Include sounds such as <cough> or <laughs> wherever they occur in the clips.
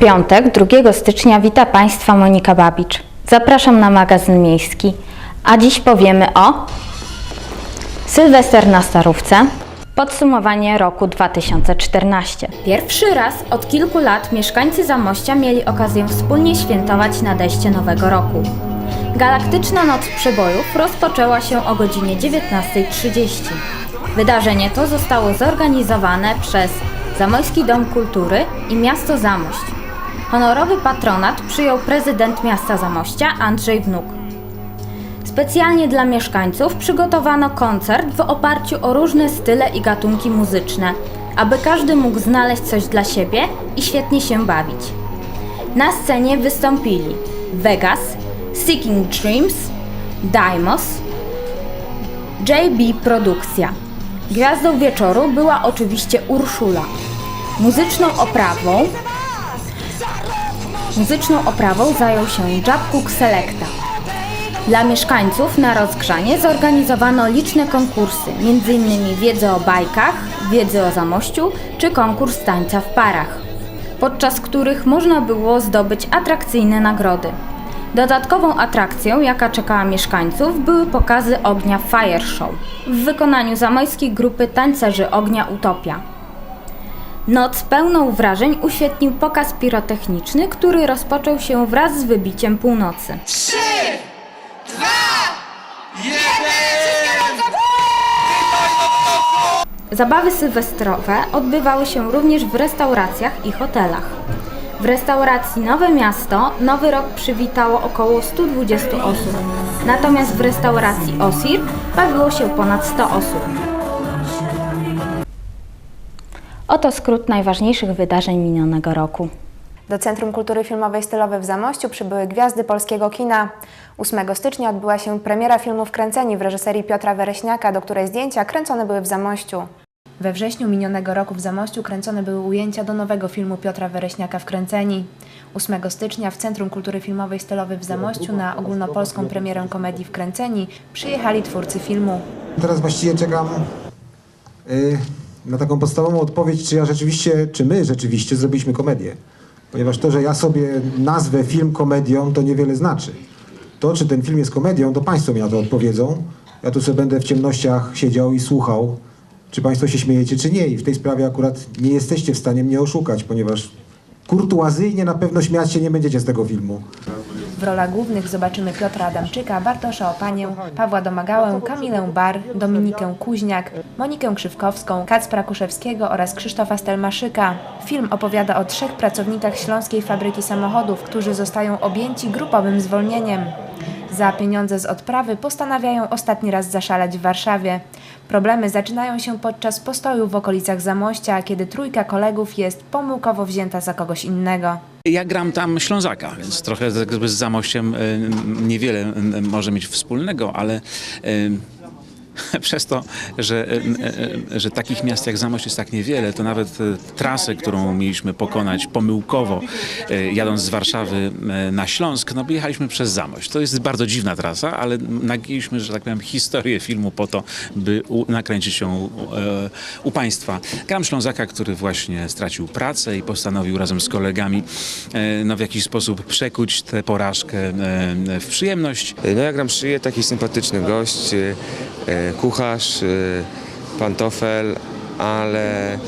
piątek, 2 stycznia, wita Państwa Monika Babicz. Zapraszam na magazyn miejski. A dziś powiemy o Sylwester na Starówce, podsumowanie roku 2014. Pierwszy raz od kilku lat mieszkańcy Zamościa mieli okazję wspólnie świętować nadejście nowego roku. Galaktyczna Noc Przebojów rozpoczęła się o godzinie 19.30. Wydarzenie to zostało zorganizowane przez Zamojski Dom Kultury i Miasto Zamość. Honorowy patronat przyjął prezydent miasta Zamościa Andrzej Wnuk. Specjalnie dla mieszkańców przygotowano koncert w oparciu o różne style i gatunki muzyczne, aby każdy mógł znaleźć coś dla siebie i świetnie się bawić. Na scenie wystąpili Vegas, Seeking Dreams, Daimos, JB Produkcja. Gwiazdą wieczoru była oczywiście Urszula. Muzyczną oprawą Muzyczną oprawą zajął się Jab Cook Selecta. Dla mieszkańców na rozgrzanie zorganizowano liczne konkursy, m.in. wiedzę o bajkach, wiedzę o zamościu czy konkurs tańca w parach, podczas których można było zdobyć atrakcyjne nagrody. Dodatkową atrakcją, jaka czekała mieszkańców, były pokazy ognia Fire Show w wykonaniu zamojskiej grupy tańcerzy ognia Utopia. Noc pełną wrażeń uświetnił pokaz pirotechniczny, który rozpoczął się wraz z wybiciem północy. Zabawy sylwestrowe odbywały się również w restauracjach i hotelach. W restauracji Nowe Miasto Nowy Rok przywitało około 120 osób, natomiast w restauracji Osir bawiło się ponad 100 osób. Oto skrót najważniejszych wydarzeń minionego roku. Do Centrum Kultury Filmowej Stylowej w Zamościu przybyły gwiazdy polskiego kina. 8 stycznia odbyła się premiera filmu Wkręceni w reżyserii Piotra Wereśniaka, do której zdjęcia kręcone były w Zamościu. We wrześniu minionego roku w Zamościu kręcone były ujęcia do nowego filmu Piotra Wereśniaka Wkręceni. 8 stycznia w Centrum Kultury Filmowej Stylowej w Zamościu na ogólnopolską premierę komedii Wkręceni przyjechali twórcy filmu. Teraz właściwie czekam y, na taką podstawową odpowiedź, czy ja rzeczywiście, czy my rzeczywiście zrobiliśmy komedię. Ponieważ to, że ja sobie nazwę film komedią, to niewiele znaczy. To, czy ten film jest komedią, to Państwo mi na to odpowiedzą. Ja tu sobie będę w ciemnościach siedział i słuchał, czy Państwo się śmiejecie, czy nie. I w tej sprawie akurat nie jesteście w stanie mnie oszukać, ponieważ kurtuazyjnie na pewno śmiać się nie będziecie z tego filmu. W rolach głównych zobaczymy Piotra Adamczyka, Bartosza Opanię, Pawła Domagałę, Kamilę Bar, Dominikę Kuźniak, Monikę Krzywkowską, Kacpra Kuszewskiego oraz Krzysztofa Stelmaszyka. Film opowiada o trzech pracownikach Śląskiej Fabryki Samochodów, którzy zostają objęci grupowym zwolnieniem. Za pieniądze z odprawy postanawiają ostatni raz zaszaleć w Warszawie. Problemy zaczynają się podczas postoju w okolicach Zamościa, kiedy trójka kolegów jest pomyłkowo wzięta za kogoś innego. Ja gram tam Ślązaka, więc trochę z Zamościem y, niewiele y, może mieć wspólnego, ale y, <laughs> przez to, że, y, y, że takich miast jak Zamość jest tak niewiele, to nawet trasę, którą mieliśmy pokonać pomyłkowo, jadąc z Warszawy na Śląsk, no jechaliśmy przez Zamość. To jest bardzo dziwna trasa, ale nagięliśmy, że tak powiem, historię filmu po to, by nakręcić ją u, e, Państwa. Gram Ślązaka, który właśnie stracił pracę i postanowił razem z kolegami e, no, w jakiś sposób przekuć tę porażkę e, w przyjemność. No ja gram szyję, taki sympatyczny gość, e, e, kucharz, e, pantofel, ale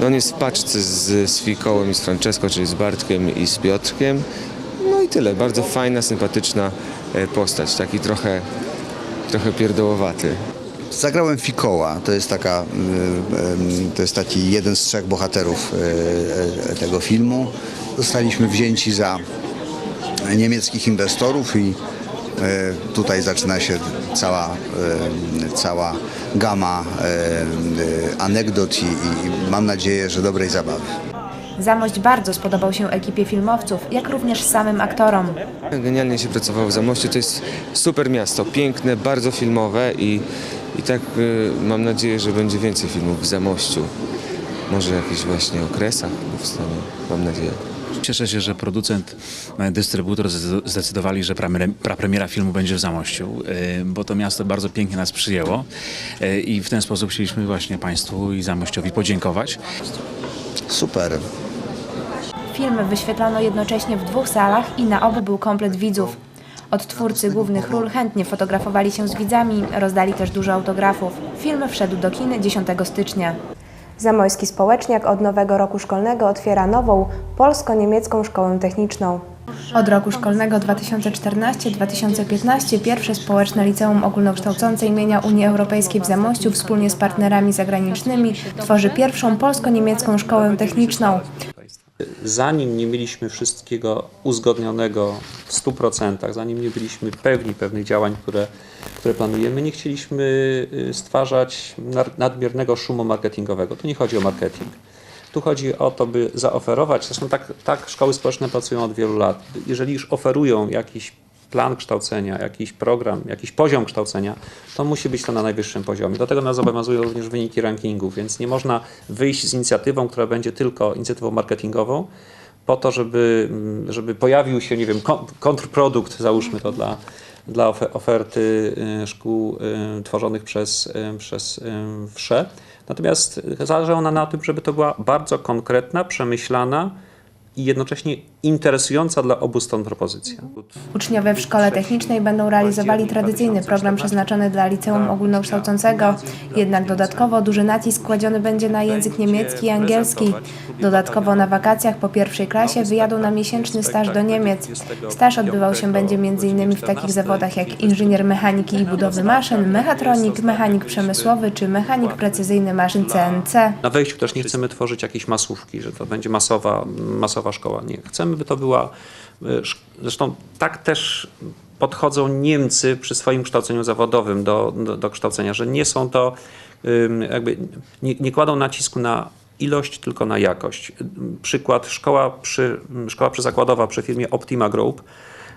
no on jest w paczce z, z Fikołem i z Francesco, czyli z Bartkiem i z Piotrkiem. No i tyle, bardzo fajna, sympatyczna e, postać, taki trochę, trochę pierdołowaty. Zagrałem Fikoła, to jest, taka, to jest taki jeden z trzech bohaterów tego filmu. Zostaliśmy wzięci za niemieckich inwestorów i tutaj zaczyna się cała, y, cała gama y, anegdot i, i mam nadzieję, że dobrej zabawy. Zamość bardzo spodobał się ekipie filmowców, jak również samym aktorom. Genialnie się pracowało w Zamościu, to jest super miasto, piękne, bardzo filmowe i, i tak y, mam nadzieję, że będzie więcej filmów w Zamościu. Może jakichś właśnie okresach powstanie, mam nadzieję. Cieszę się, że producent, e, dystrybutor zde- zdecydowali, że prapremiera filmu będzie w Zamościu, e, bo to miasto bardzo pięknie nas przyjęło e, i w ten sposób chcieliśmy właśnie Państwu i Zamościowi podziękować. Super. Film wyświetlano jednocześnie w dwóch salach i na obu był komplet widzów. Odtwórcy głównych ról chętnie fotografowali się z widzami, rozdali też dużo autografów. Film wszedł do kin 10 stycznia. Zamojski Społeczniak od nowego roku szkolnego otwiera nową polsko-niemiecką szkołę techniczną. Od roku szkolnego 2014-2015 pierwsze społeczne liceum ogólnokształcące imienia Unii Europejskiej w Zamościu wspólnie z partnerami zagranicznymi tworzy pierwszą polsko-niemiecką szkołę techniczną. Zanim nie mieliśmy wszystkiego uzgodnionego w 100%, zanim nie byliśmy pewni pewnych działań, które, które planujemy, nie chcieliśmy y, stwarzać nadmiernego szumu marketingowego. Tu nie chodzi o marketing. Tu chodzi o to, by zaoferować, zresztą tak, tak szkoły społeczne pracują od wielu lat. Jeżeli już oferują jakiś plan kształcenia, jakiś program, jakiś poziom kształcenia, to musi być to na najwyższym poziomie. Do tego nas obowiązują również wyniki rankingów, więc nie można wyjść z inicjatywą, która będzie tylko inicjatywą marketingową, po to, żeby, mm, żeby pojawił się, nie wiem, kon- kontrprodukt, załóżmy to dla, dla ofe- oferty y, szkół y, tworzonych przez, y, przez wsze. Natomiast zależy ona na tym, żeby to była bardzo konkretna, przemyślana i jednocześnie interesująca dla obu stron propozycja. Uczniowie w szkole technicznej będą realizowali tradycyjny program przeznaczony dla liceum ogólnokształcącego, jednak dodatkowo duży nacisk kładziony będzie na język niemiecki i angielski. Dodatkowo na wakacjach po pierwszej klasie wyjadą na miesięczny staż do Niemiec. Staż odbywał się będzie m.in. w takich zawodach jak inżynier mechaniki i budowy maszyn, mechatronik, mechanik przemysłowy czy mechanik precyzyjny maszyn CNC. Na wejściu też nie chcemy tworzyć jakiejś masówki, że to będzie masowa, masowa szkoła. Nie. Chcemy, by to była. sz- Zresztą tak też podchodzą Niemcy przy swoim kształceniu zawodowym do, do, do kształcenia, że nie są to jakby nie, nie kładą nacisku na ilość, tylko na jakość. Przykład szkoła, przy, szkoła przyzakładowa przy firmie Optima Group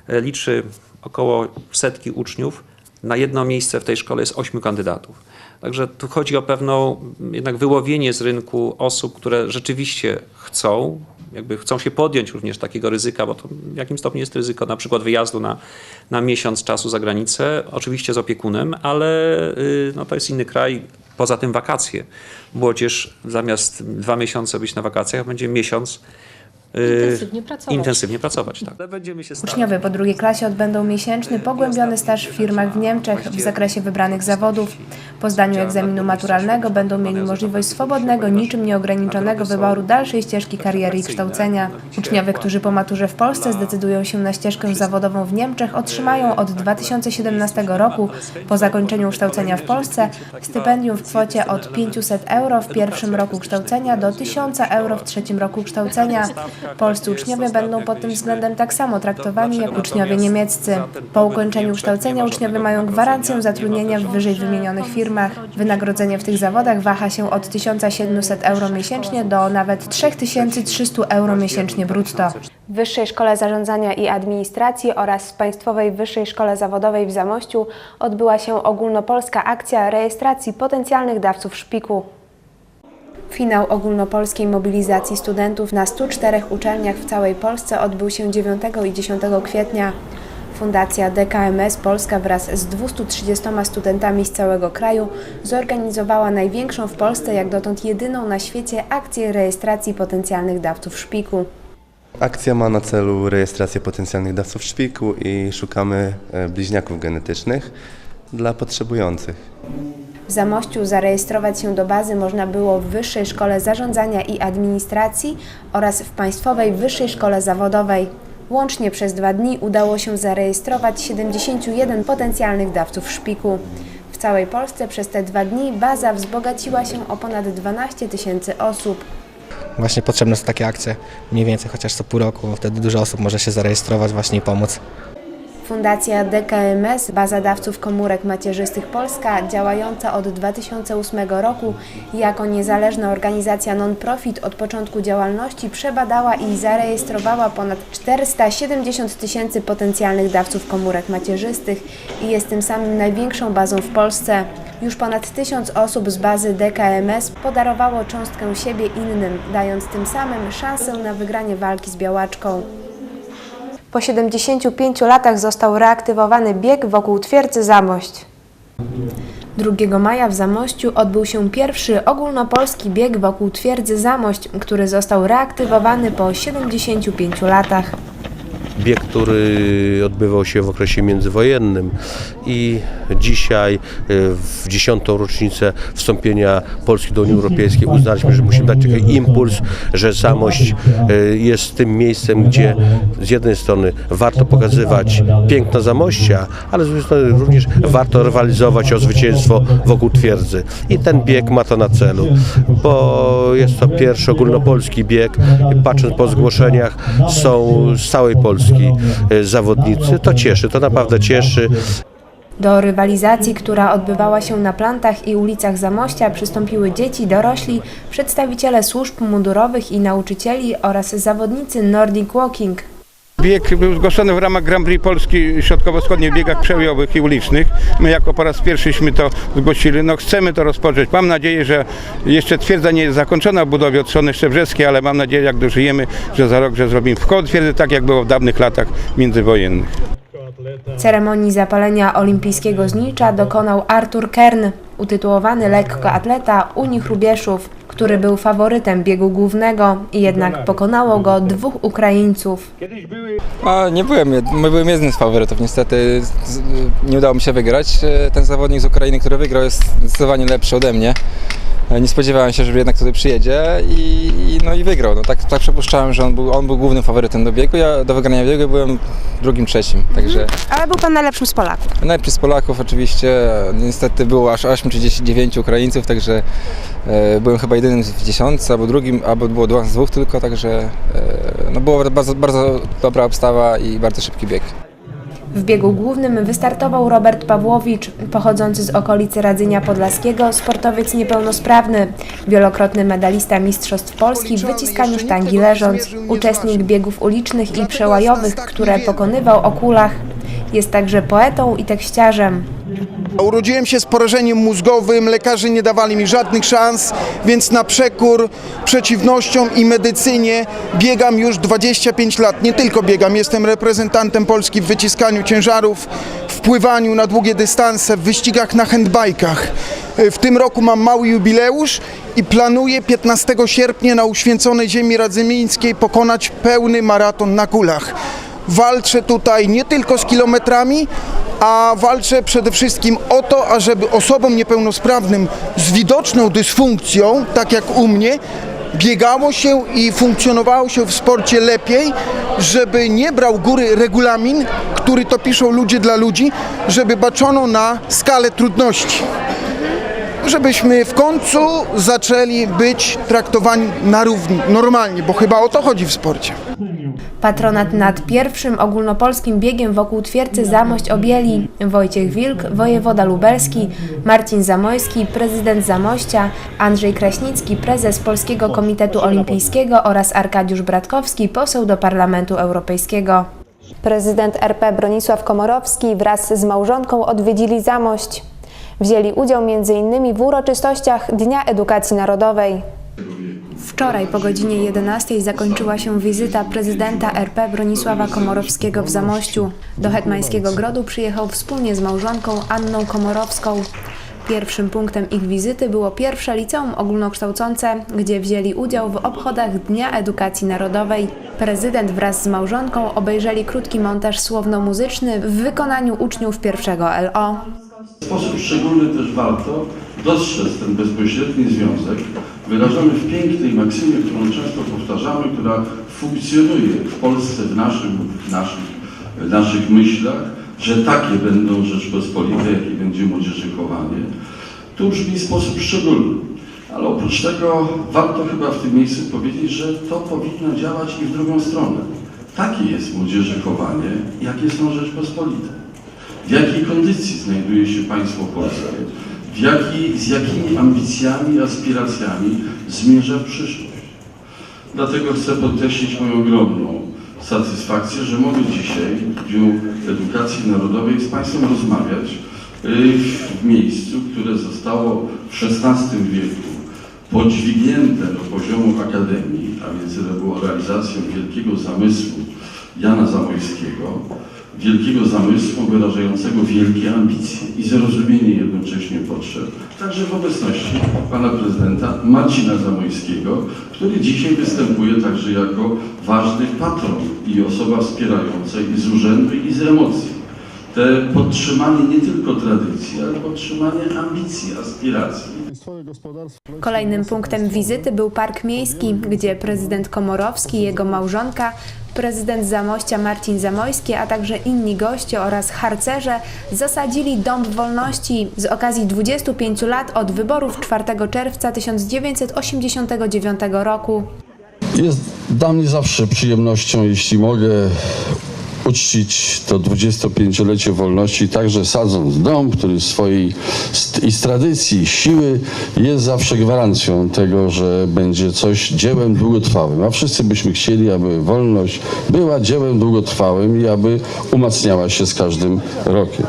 y, liczy około setki uczniów. Na jedno miejsce w tej szkole jest ośmiu kandydatów. Także tu chodzi o pewną jednak wyłowienie z rynku osób, które rzeczywiście chcą, jakby chcą się podjąć również takiego ryzyka, bo to w jakim stopniu jest ryzyko na przykład wyjazdu na, na miesiąc czasu za granicę, oczywiście z opiekunem, ale y, no, to jest inny kraj, poza tym wakacje. Młodzież zamiast dwa miesiące być na wakacjach, będzie miesiąc Intensywnie pracować. intensywnie pracować. Tak. Uczniowie po drugiej klasie odbędą miesięczny, pogłębiony staż w firmach w Niemczech w zakresie wybranych zawodów. Po zdaniu egzaminu maturalnego będą mieli możliwość swobodnego, niczym nieograniczonego wyboru dalszej ścieżki kariery i kształcenia. Uczniowie, którzy po maturze w Polsce zdecydują się na ścieżkę zawodową w Niemczech, otrzymają od 2017 roku, po zakończeniu kształcenia w Polsce, stypendium w kwocie od 500 euro w pierwszym roku kształcenia do 1000 euro w trzecim roku kształcenia. Polscy uczniowie będą pod tym względem tak samo traktowani jak uczniowie niemieccy. Po ukończeniu kształcenia uczniowie mają gwarancję zatrudnienia w wyżej wymienionych firmach. Wynagrodzenie w tych zawodach waha się od 1700 euro miesięcznie do nawet 3300 euro miesięcznie brutto. W Wyższej Szkole Zarządzania i Administracji oraz w Państwowej Wyższej Szkole Zawodowej w Zamościu odbyła się ogólnopolska akcja rejestracji potencjalnych dawców szpiku. Finał ogólnopolskiej mobilizacji studentów na 104 uczelniach w całej Polsce odbył się 9 i 10 kwietnia. Fundacja DKMS Polska wraz z 230 studentami z całego kraju zorganizowała największą w Polsce, jak dotąd jedyną na świecie, akcję rejestracji potencjalnych dawców szpiku. Akcja ma na celu rejestrację potencjalnych dawców szpiku i szukamy e, bliźniaków genetycznych dla potrzebujących. W Zamościu zarejestrować się do bazy można było w Wyższej Szkole Zarządzania i Administracji oraz w Państwowej Wyższej Szkole Zawodowej. Łącznie przez dwa dni udało się zarejestrować 71 potencjalnych dawców szpiku. W całej Polsce przez te dwa dni baza wzbogaciła się o ponad 12 tysięcy osób. Właśnie potrzebne są takie akcje, mniej więcej chociaż co pół roku, wtedy dużo osób może się zarejestrować właśnie i pomóc. Fundacja DKMS, baza dawców komórek macierzystych Polska, działająca od 2008 roku jako niezależna organizacja non-profit od początku działalności przebadała i zarejestrowała ponad 470 tysięcy potencjalnych dawców komórek macierzystych i jest tym samym największą bazą w Polsce. Już ponad tysiąc osób z bazy DKMS podarowało cząstkę siebie innym, dając tym samym szansę na wygranie walki z białaczką. Po 75 latach został reaktywowany bieg wokół twierdzy Zamość. 2 maja w Zamościu odbył się pierwszy ogólnopolski bieg wokół twierdzy Zamość, który został reaktywowany po 75 latach. Bieg, który odbywał się w okresie międzywojennym i dzisiaj e, w dziesiątą rocznicę wstąpienia Polski do Unii Europejskiej uznaliśmy, że musimy dać taki impuls, że Zamość e, jest tym miejscem, gdzie z jednej strony warto pokazywać piękno Zamościa, ale z drugiej strony również warto rywalizować o zwycięstwo wokół twierdzy. I ten bieg ma to na celu, bo jest to pierwszy ogólnopolski bieg. Patrząc po zgłoszeniach, są z całej Polski e, zawodnicy. To cieszy, to naprawdę cieszy. Do rywalizacji, która odbywała się na plantach i ulicach Zamościa, przystąpiły dzieci, dorośli, przedstawiciele służb mundurowych i nauczycieli oraz zawodnicy Nordic Walking. Bieg był zgłoszony w ramach Grand Prix Polski Środkowo-Wschodnich Biegach Przełajowych i Ulicznych. My jako po raz pierwszyśmy to zgłosili. No chcemy to rozpocząć. Mam nadzieję, że jeszcze twierdza nie jest zakończona w budowie od strony Szczebrzewskiej, ale mam nadzieję, jak dożyjemy, że za rok, że zrobimy w koło twierdzy, tak jak było w dawnych latach międzywojennych. Ceremonii zapalenia olimpijskiego znicza dokonał Artur Kern, utytułowany lekkoatleta Unii Hrubieszów, który był faworytem biegu głównego i jednak pokonało go dwóch Ukraińców. A, nie byłem, my byłem jednym z faworytów. Niestety nie udało mi się wygrać. E, Ten zawodnik z Ukrainy, który wygrał, jest zdecydowanie lepszy ode mnie. E, Nie spodziewałem się, że jednak tutaj przyjedzie i, i, no i wygrał. No, tak, tak przypuszczałem, że on był, on był głównym faworytem do biegu. Ja do wygrania biegu byłem drugim, trzecim. Także Ale był pan najlepszym z Polaków. najlepszy z Polaków oczywiście. Niestety było aż 8 czy 10, 9 Ukraińców, także e, byłem chyba jedynym w dziesiątce, albo drugim, albo było dwa z dwóch tylko, także e, no, była bardzo, bardzo dobra obstawa i bardzo szybki bieg. W biegu głównym wystartował Robert Pawłowicz, pochodzący z okolicy Radzynia Podlaskiego, sportowiec niepełnosprawny, wielokrotny medalista Mistrzostw Polski w wyciskaniu sztangi leżąc, uczestnik biegów ulicznych i przełajowych, które pokonywał o kulach. Jest także poetą i tekściarzem. Urodziłem się z porażeniem mózgowym, lekarze nie dawali mi żadnych szans, więc na przekór przeciwnościom i medycynie biegam już 25 lat. Nie tylko biegam, jestem reprezentantem Polski w wyciskaniu ciężarów, w pływaniu na długie dystanse, w wyścigach na handbajkach. W tym roku mam mały jubileusz i planuję 15 sierpnia na uświęconej ziemi radzymińskiej pokonać pełny maraton na kulach. Walczę tutaj nie tylko z kilometrami, a walczę przede wszystkim o to, ażeby osobom niepełnosprawnym z widoczną dysfunkcją, tak jak u mnie, biegało się i funkcjonowało się w sporcie lepiej, żeby nie brał góry regulamin, który to piszą ludzie dla ludzi, żeby baczono na skalę trudności. Żebyśmy w końcu zaczęli być traktowani na równi, normalnie, bo chyba o to chodzi w sporcie. Patronat nad pierwszym ogólnopolskim biegiem wokół twierdzy Zamość objęli Wojciech Wilk, wojewoda lubelski, Marcin Zamojski, prezydent Zamościa, Andrzej Kraśnicki, prezes Polskiego Komitetu Olimpijskiego oraz Arkadiusz Bratkowski, poseł do Parlamentu Europejskiego. Prezydent RP Bronisław Komorowski wraz z małżonką odwiedzili Zamość. Wzięli udział m.in. w uroczystościach Dnia Edukacji Narodowej. Wczoraj po godzinie 11 zakończyła się wizyta prezydenta RP Bronisława Komorowskiego w Zamościu. Do Hetmańskiego Grodu przyjechał wspólnie z małżonką Anną Komorowską. Pierwszym punktem ich wizyty było pierwsze liceum ogólnokształcące, gdzie wzięli udział w obchodach Dnia Edukacji Narodowej. Prezydent wraz z małżonką obejrzeli krótki montaż słowno-muzyczny w wykonaniu uczniów pierwszego LO. W sposób szczególny też warto dostrzec ten bezpośredni związek wyrażony w pięknej maksymie, którą często powtarzamy, która funkcjonuje w Polsce, w, naszym, w, naszych, w naszych myślach, że takie będą Rzeczpospolite, jakie będzie młodzieżykowanie. Tu brzmi w sposób szczególny. Ale oprócz tego warto chyba w tym miejscu powiedzieć, że to powinno działać i w drugą stronę. Takie jest młodzieżykowanie, jakie są Rzeczpospolite w jakiej kondycji znajduje się państwo polskie, jaki, z jakimi ambicjami, aspiracjami zmierza przyszłość. Dlatego chcę podkreślić moją ogromną satysfakcję, że mogę dzisiaj w Dniu Edukacji Narodowej z Państwem rozmawiać y, w miejscu, które zostało w XVI wieku podźwignięte do poziomu akademii, a więc to było realizacją wielkiego zamysłu Jana Zamojskiego, wielkiego zamysłu wyrażającego wielkie ambicje i zrozumienie jednocześnie potrzeb, także w obecności pana prezydenta Marcina Zamojskiego, który dzisiaj występuje także jako ważny patron i osoba wspierająca i z urzędu i z emocji. Te podtrzymanie nie tylko tradycji, ale podtrzymanie ambicji, aspiracji. Kolejnym punktem wizyty był Park Miejski, gdzie prezydent Komorowski i jego małżonka, prezydent Zamościa Marcin Zamojski, a także inni goście oraz harcerze zasadzili Dąb Wolności z okazji 25 lat od wyborów 4 czerwca 1989 roku. Jest dla mnie zawsze przyjemnością, jeśli mogę uczcić to 25-lecie wolności, także sadząc dom, który swojej i z tradycji, siły jest zawsze gwarancją tego, że będzie coś dziełem długotrwałym. A wszyscy byśmy chcieli, aby wolność była dziełem długotrwałym i aby umacniała się z każdym rokiem.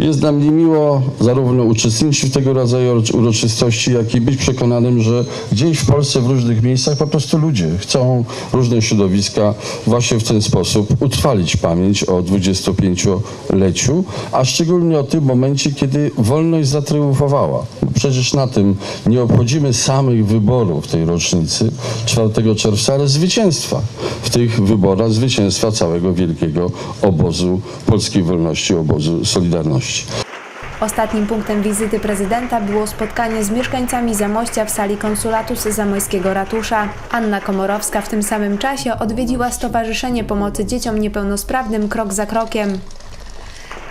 Jest dla mnie miło zarówno uczestniczyć w tego rodzaju uroczy- uroczystości, jak i być przekonanym, że gdzieś w Polsce, w różnych miejscach po prostu ludzie chcą różne środowiska właśnie w ten sposób utrwalić pamięć o 25-leciu, a szczególnie o tym momencie, kiedy wolność zatriumfowała. Przecież na tym nie obchodzimy samych wyborów tej rocznicy 4 czerwca, ale zwycięstwa w tych wyborach, zwycięstwa całego wielkiego obozu polskiej wolności, obozu Solidarności. Ostatnim punktem wizyty prezydenta było spotkanie z mieszkańcami Zamościa w sali konsulatu z Zamojskiego Ratusza. Anna Komorowska w tym samym czasie odwiedziła Stowarzyszenie Pomocy Dzieciom Niepełnosprawnym Krok za Krokiem.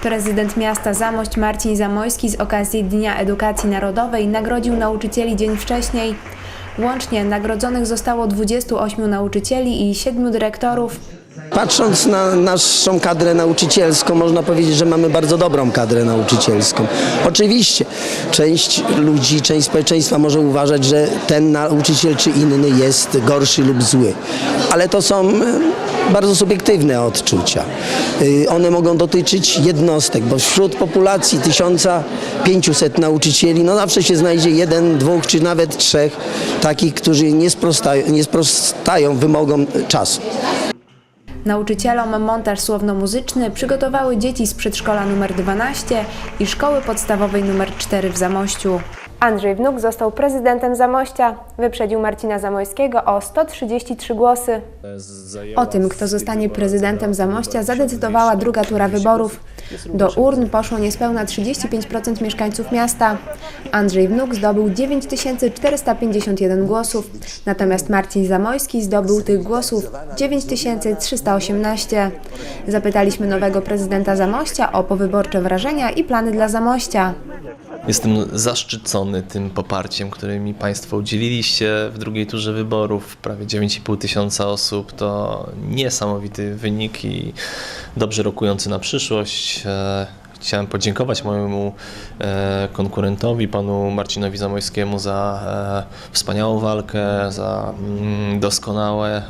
Prezydent miasta Zamość Marcin Zamojski z okazji Dnia Edukacji Narodowej nagrodził nauczycieli dzień wcześniej. Łącznie nagrodzonych zostało 28 nauczycieli i 7 dyrektorów. Patrząc na naszą kadrę nauczycielską, można powiedzieć, że mamy bardzo dobrą kadrę nauczycielską. Oczywiście część ludzi, część społeczeństwa może uważać, że ten nauczyciel czy inny jest gorszy lub zły, ale to są e, bardzo subiektywne odczucia. Y, One mogą dotyczyć jednostek, bo wśród populacji 1500 nauczycieli, no zawsze się znajdzie jeden, dwóch czy nawet trzech takich, którzy nie sprostają, nie sprostają wymogom czasu. Nauczycielom montaż słowno-muzyczny przygotowały dzieci z przedszkola nr 12 i szkoły podstawowej nr 4 w Zamościu. Andrzej Wnuk został prezydentem Zamościa. Wyprzedził Marcina Zamojskiego o 133 głosy. O tym, kto zostanie prezydentem Zamościa, zadecydowała druga tura wyborów. Do urn poszło niespełna 35% mieszkańców miasta. Andrzej Wnuk zdobył 9451 głosów, natomiast Marcin Zamojski zdobył tych głosów 9318. Zapytaliśmy nowego prezydenta Zamościa o powyborcze wrażenia i plany dla Zamościa. Jestem zaszczycony tym poparciem, które mi Państwo udzieliliście w drugiej turze wyborów. Prawie 9,5 tysiąca osób to niesamowity wynik i dobrze rokujący na przyszłość. E, Chciałem podziękować mojemu e, konkurentowi, panu Marcinowi Zamojskiemu, za e, wspaniałą walkę, za mm, doskonałe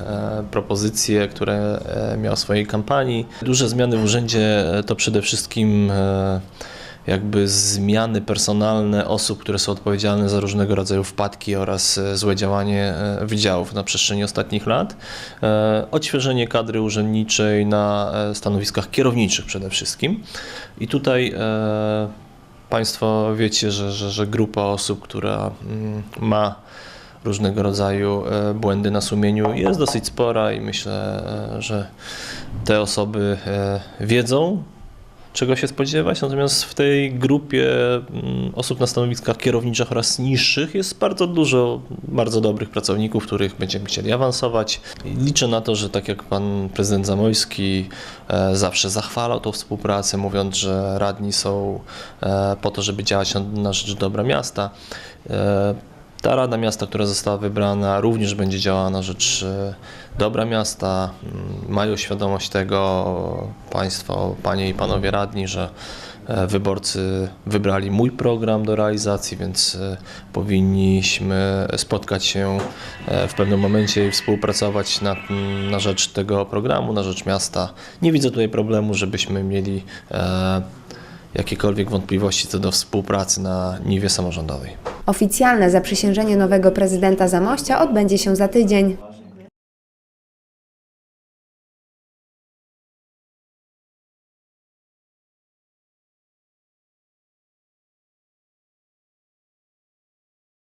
propozycje, które miał w swojej kampanii. Duże zmiany w urzędzie to przede wszystkim jakby zmiany personalne osób, które są odpowiedzialne za różnego rodzaju wpadki oraz e, złe działanie e, wydziałów na przestrzeni ostatnich lat. E, Odświeżenie kadry urzędniczej na stanowiskach kierowniczych przede wszystkim. I tutaj Państwo wiecie, że, że, że grupa osób, która mm, ma różnego rodzaju błędy na sumieniu jest dosyć spora i myślę, że te osoby wiedzą, czego się spodziewać, natomiast w tej grupie mm, osób na stanowiskach kierowniczych oraz niższych jest bardzo dużo bardzo dobrych pracowników, których będziemy chcieli awansować. Liczę na to, że tak jak pan prezydent Zamojski e, zawsze zachwalał tą współpracę, mówiąc, że radni są e, po to, żeby działać na, rzecz dobra miasta. E, ta Rada Miasta, która została wybrana, również będzie działała na rzecz dobra miasta. Mm, Mają świadomość tego Państwo, Panie i Panowie radni, że e, wyborcy wybrali mój program do realizacji, więc e, powinniśmy spotkać się e, w pewnym momencie i współpracować na, na rzecz tego programu, na rzecz miasta. Nie widzę tutaj problemu, żebyśmy mieli jakiekolwiek wątpliwości co do współpracy na niwie samorządowej. Oficjalne zaprzysiężenie nowego prezydenta Zamościa odbędzie się za tydzień.